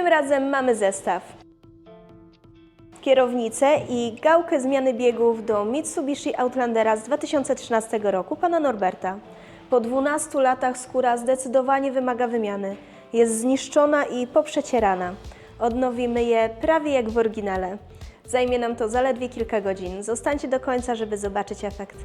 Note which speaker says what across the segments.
Speaker 1: Tym razem mamy zestaw. Kierownicę i gałkę zmiany biegów do Mitsubishi Outlandera z 2013 roku pana Norberta. Po 12 latach skóra zdecydowanie wymaga wymiany. Jest zniszczona i poprzecierana. Odnowimy je prawie jak w oryginale. Zajmie nam to zaledwie kilka godzin. Zostańcie do końca, żeby zobaczyć efekt.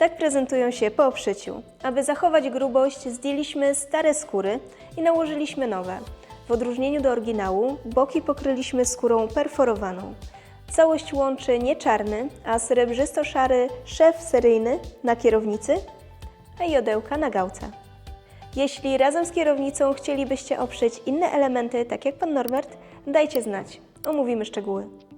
Speaker 1: Tak prezentują się po obszyciu. Aby zachować grubość, zdjęliśmy stare skóry i nałożyliśmy nowe. W odróżnieniu do oryginału, boki pokryliśmy skórą perforowaną. Całość łączy nie czarny, a srebrzysto-szary szef seryjny na kierownicy, a jodełka na gałce. Jeśli razem z kierownicą chcielibyście oprzeć inne elementy, tak jak pan Norbert, dajcie znać. Omówimy szczegóły.